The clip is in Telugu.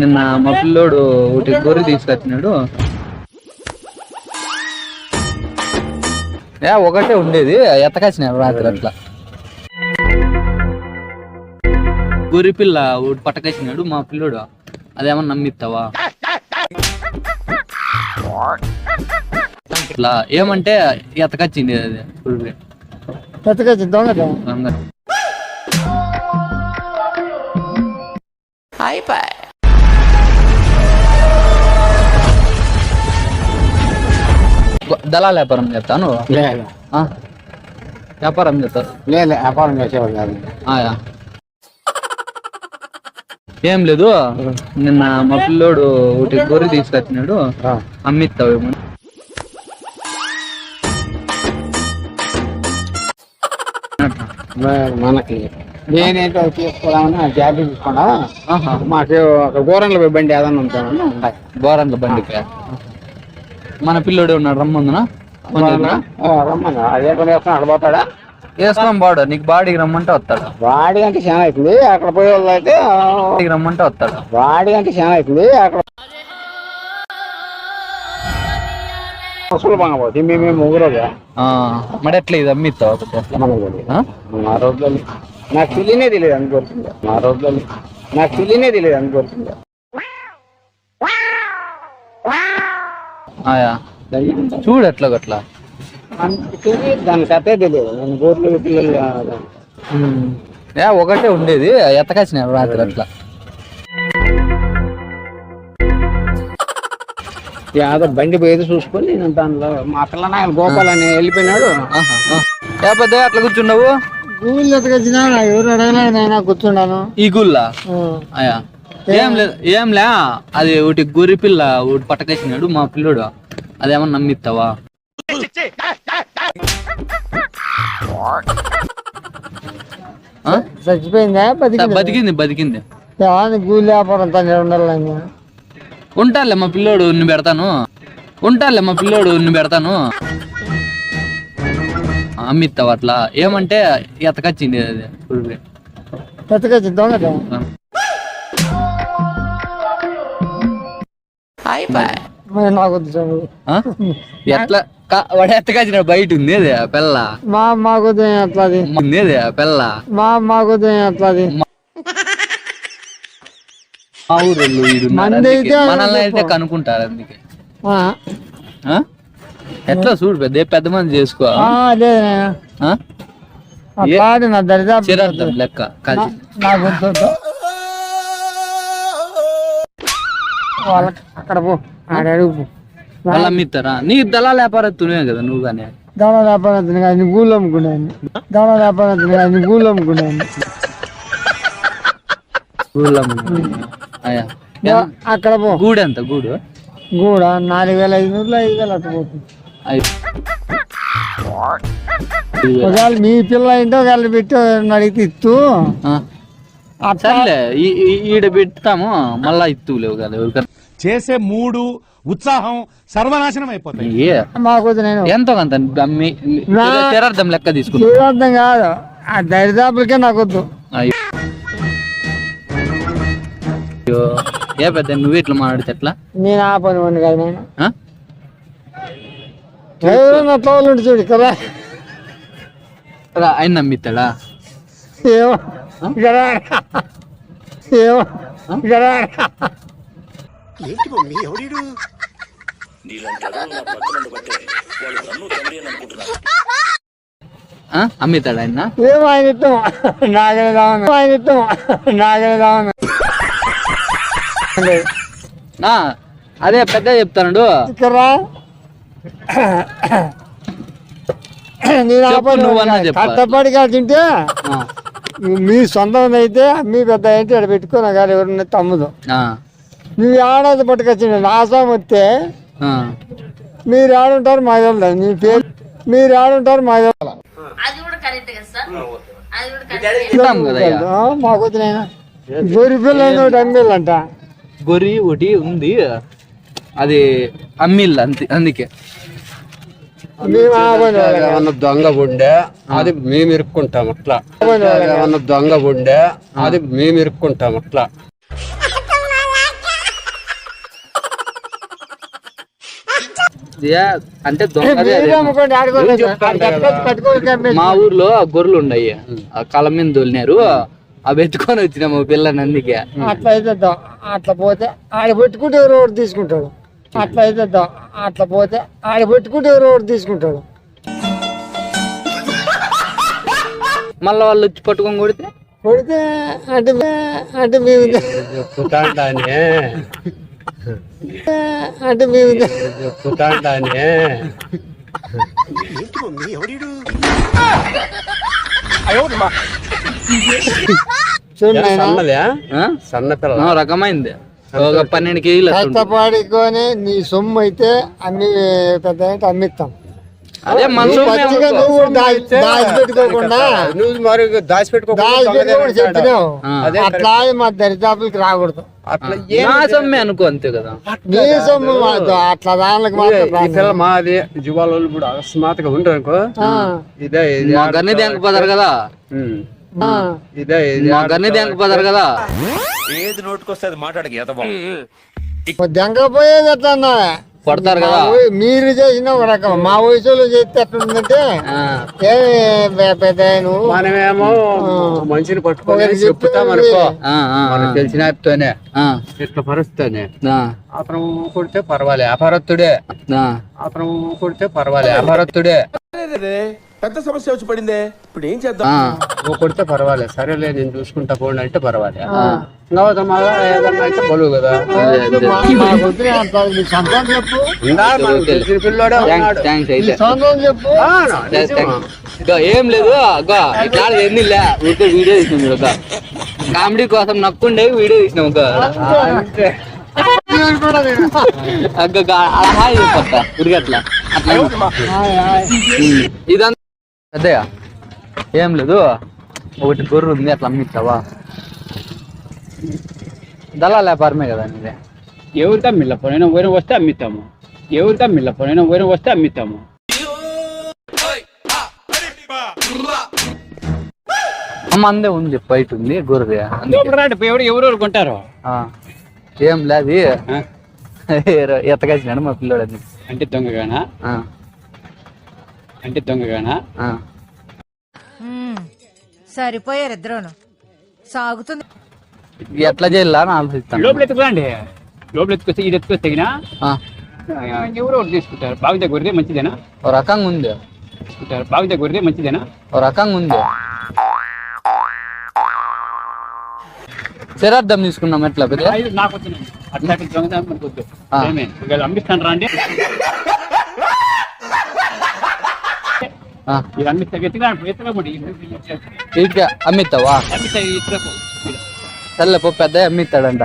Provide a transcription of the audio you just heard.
నిన్న మా పిల్లోడు ఒకటి గొర్రె తీసుకొచ్చినాడు. ఏ ఒకటే ఉండేది. ఎత్తకొచ్చినాడు రాత్రి అట్లా. గొర్రె పిల్ల ఒకటి పట్టకొచ్చినాడు మా పిల్లోడు. అదేమన్నా నమ్మిస్తావా? ఇట్లా ఏమంటే ఎత్తకొచ్చింది అది గొర్రె. రంగా. గొ- దళాల వ్యాపారం చేస్తాను లేదు వ్యాపారం చేస్తారు లేదు వ్యాపారం చేసేవాడు కాదు. ఆయా ఏం లేదు. నిన్న మా పిల్లోడు ఒకటి గొర్రె తీసుకొచ్చినాడు. అమ్మిస్తావేమో. మ- మనకి నేనేంటో తీసుకోదామని జాబ్ తీసుకున్నా మాకు ఒక గోరంలో పోయి బండి ఏదన్నా ఉంటామని ఉంటాయి. బోరంల బండికి మన పిల్లోడే ఉన్నాడు రమ్మందునా? ఆ, రమ్మను అదే పని వేసుకుని అడబోతాడా వేసుకొని బాడు నీకు బాడీకి రమ్మంటే వస్తాడు. వాడి అంటే చాలా అవుతుంది. అక్కడ పోయే వాళ్ళు అయితే రమ్మంటే వస్తాడు. వాడి అంటే చాలా అవుతుంది. అక్కడ సులభంగా పోతుంది మేము ఆ, మరి ఎట్లా ఇది అమ్మిస్తావు? అట్లా నాకు తెలియనే తెలియదు అనుకోరుతుంది మా రోజుల్లో నాకు తెలియనే తెలియదు అనుకోరుతుంది చూడు ఎట్లా గట్లా. తెలియదు దాని కథే తెలియదు. నేను గోర్లు పిల్లలు ఒకటే ఉండేది. ఎత్తకొచ్చినాడు రాత్రి అట్లా. యాదో బండి పోయేది చూసుకొని నేను దానిలో మా పిల్ల నాయన గోపాల్ అని వెళ్ళిపోయినాడు. ఏ పెద్ద ఎట్లా కూర్చున్నావు? ఎత్తుకొచ్చినా ఎవరు అడగలేదు నేను కూర్చున్నాను ఈ అయ్యా. ఏం లేదు ఏం లే అది ఒకటి గొర్రె పిల్ల ఒకటి పట్టకేసినాడు మా పిల్లోడు. అదేమన్నా నమ్మిస్తావా ఆ? చచ్చిపోయిందా? బతికి బతికింది బతికింది. వ్యాపారం తను ఉంటాలే మా పిల్లోడు ఉన్ని పెడతాను. ఉంటాలే మా పిల్లోడు ఉన్ని పెడతాను. అమ్మిస్తావు అట్లా ఏమంటే ఎతకొచ్చింది అది? దొంగ? ఎట్లా? వాడు బయట ఉంది అది పిల్ల. మా మాకు అట్లాది ఉంది అది పిల్ల. మా మాకు అట్లాది మా. అయితే మనల్ని అయితే కనుక్కుంటారు అందుకే. ఆ, ఆ? ఎట్లా చూడు పెద్ద పెద్ద మంది చేసుకో? లేదు నా దరిదాపు లెక్క వాళ్ళకి అక్కడ పో ఆడ అడుగు. పో వాళ్ళు అమ్మిస్తారా నీ దళాల వ్యాపారస్తునే కదా నువ్వు కానీ దళ వ్యాపారం కానీ గూళ్ళు అమ్ముకున్నాను దళ వ్యాపారం కానీ గూళ్ళు అమ్ముకున్నాను అక్కడ పో. గూడు ఎంత? గూడు? గూడ నాలుగు వేల ఐదు నూరులు ఐదు వేలు అట్ట పోతుంది. ఒకవేళ మీ పిల్ల ఏంటో ఒకవేళ పెట్టి అడిగితే ఇస్తూ సర్లే ఈడ పెడతాము మళ్ళా ఇత్తులేవు కదా ఎవరికన్నా చేసే మూడు ఉత్సాహం సర్వనాశనం అయిపోతాయి. ఏ? మాకు నేను. ఎంతో కొంత చిరార్థం లెక్క తీసుకుంటా కాదు. ఆ దరిదాపులకే నాకు వద్దు. అయ్యో. అయ్యో. ఏ పెద్ద నువ్వు ఇట్లా మాట్లాడితే ఎట్లా? నేను ఆ పని కాదు నేను. ఆ? డ్రైవర్ నా తోలు చూడు కదా ఆయన నమ్మిస్తాడా ఏమో. రా. ఏమో. ఇక్కడ? రా. ఆ? అమ్మిస్తాడా ఆయన? ఏమో ఆయన ఇష్టం. నాగలేదామని ఆయన ఇష్టం. నాగలేదామని నా అదే పెద్ద చెప్తాడు ఇక్కడ. నేను కాదు తింటే మీ సొంతం అయితే మీ పెద్ద అయితే ఇక్కడ పెట్టుకున్నా కానీ ఎవరన్నా తమ్ముదు నువ్వు ఏడాది పట్టుకొచ్చిండు నా స్వామి వస్తే మీరు ఆడుంటారు మా తెలియదు మీ పేరు మీరు ఆడుంటారు మా తెలియదు మాకు పిల్ల ఒకటి అమ్మేళ్ళంట గొర్రె ఒకటి ఉంది. అది అమ్మిల్ అంతే అందుకే. దొంగ ఉండే అది మేము ఇరుక్కుంటాం అట్లా. దొంగ ఉండే అది మేము ఇరుక్కుంటాం అట్లా. అంటే మా ఊర్లో ఆ గొర్రెలు ఉన్నాయి ఆ కళ్ళ మీద దొలినారు అవి ఎత్తుకొని వచ్చినాము పిల్లని అందుకే. అట్లా అయితే అట్లా పోతే ఆడ పెట్టుకుంటే తీసుకుంటాడు. అట్లా అయితే దా- అట్లా పోతే ఆడ పెట్టుకుంటే ఎవరో ఒకటి తీసుకుంటాడు. మళ్ళీ వాళ్ళు వచ్చి పట్టుకొని కొడితే? కొడితే అంటే మే- అంటే మేము చెప్పుతాంటానే అంటే మేము చెప్పుతాంటానే చూడండి నాయనా, సన్నదే? ఆ? సన్న పిల్ల. ఆ, రకమైంది. ఒక పన్నెండు కేజీలు. కష్టపడుకొని నీ సొమ్ము అయితే అమ్మి పెద్ద అంటే అమ్మిస్తాం అదే మన నువ్వు దాచిపెట్టుకోకుండా నువ్వు మరి దాచిపెట్టుకోకుండా అట్లా మా దరిదాపులకి రాకూడదు. అట్లా ఏం నా సొమ్మే అనుకో అంతే కదా. నీ సొమ్ము అట్లా దానికి మాత్రం మాది జువాలు ఇప్పుడు అకస్మాత్తుగా ఉండరు అనుకో. ఇదే ఇది మా గన్ని దెంక పోతారు కదా. గన్ని దెంక పోతారు కదా? ఏది నోటుకొస్తే అది మాట్లాడక ఎదబా దెంగ పోయేది ఎట్లా అన్నా? కొడతారు కదా. మీరు చేసిన ఒక రకం. మా వయసులో చేస్తే ఎట్లుందంటే ఆ, ఏమి పె- పెద్ద నువ్వు మనమేమో మనిషిని పట్టుకొని ఒకరికి చెప్తాం అనుకో. ఆ, ఆ, మనకు తెలిసిన ఆయనతోనే. ఆ, ఇట్లా పరిస్థితోనే. ఆ, అతను కొడితే పర్వాలే. అపరత్తుడే ఆ. అతను కొడితే పర్వాలే. అపరత్తుడే పెద్ద సమస్య వచ్చి పడిందే. ఇప్పుడు ఏం చేద్దాం? నువ్వు కొడితే పర్వాలే సరేలే నేను చూసుకుంటా పోండి అంటే పర్వాలే. ఇంకా మళ్ళా ఏదన్నా అంటే బలువు కదా. అయితే. ఏం లేదు అగ్గో ఇట్లా ఎన్ని ఊరికే వీడియో తీసినాం మీరు ఒక కామెడీ కోసం నక్కుండే వీడియో తీసినాం ఒక. అగ్గ అలా హాయ్ చెప్పక్క అట్లా. ఉమ్. ఇదంతా అదే ఏం లేదు. ఒకటి గొర్రె ఉంది అట్లా అమ్మిస్తావా దళాల వ్యాపారమే కదా నీదే. ఎవరితో మిల్లపోయినా ఊరం వస్తే అమ్మిస్తాము. ఎవరితో మిల్లపోయినా ఊరం వస్తే అమ్మిస్తాము. అమ్మ అందే ఉంది బయట ఉంది గొర్రె అందుకే. ఎవరు ఎవరెవరు కొంటారు? ఆ. ఏం లేదు. ఎత్తకేసినాడు మా పిల్లోడు అది. అంటే దొంగగానా? ఆ, అంటే దొంగగానా. సరిపోయారు ఇద్దరును. సాగుతుంది. ఎట్లా చేయాలా అని ఆలోచిస్తాను. లోపల లోపల ఎత్తుకొస్తే ఇది ఎత్తుకొస్తే తగినా ఆ, ఎవరో ఒకటి తీసుకుంటారు. బాగుంటే గొర్రె మంచిదేనా? ఓ రకంగా ఉంది. తీసుకుంటారు. బాగుంటే గొర్రె మంచిదేనా? ఓ రకంగా ఉంది. శరార్థం తీసుకున్నాం ఎట్లా నాకు వచ్చినాయి. అట్లా దొంగతనం మనకు వద్దు ఆ. ఏమే? ఇవాళ అమ్మిస్తాను రండి. ఆ, ఇది అమ్మిస్తా ఎత్తుగా ఎత్తుకోబడి ఇటుక అమ్మిస్తావా అమ్మిస్తా ఎత్తుకోపో చల్లపో పెద్ద అమ్మిస్తాడంట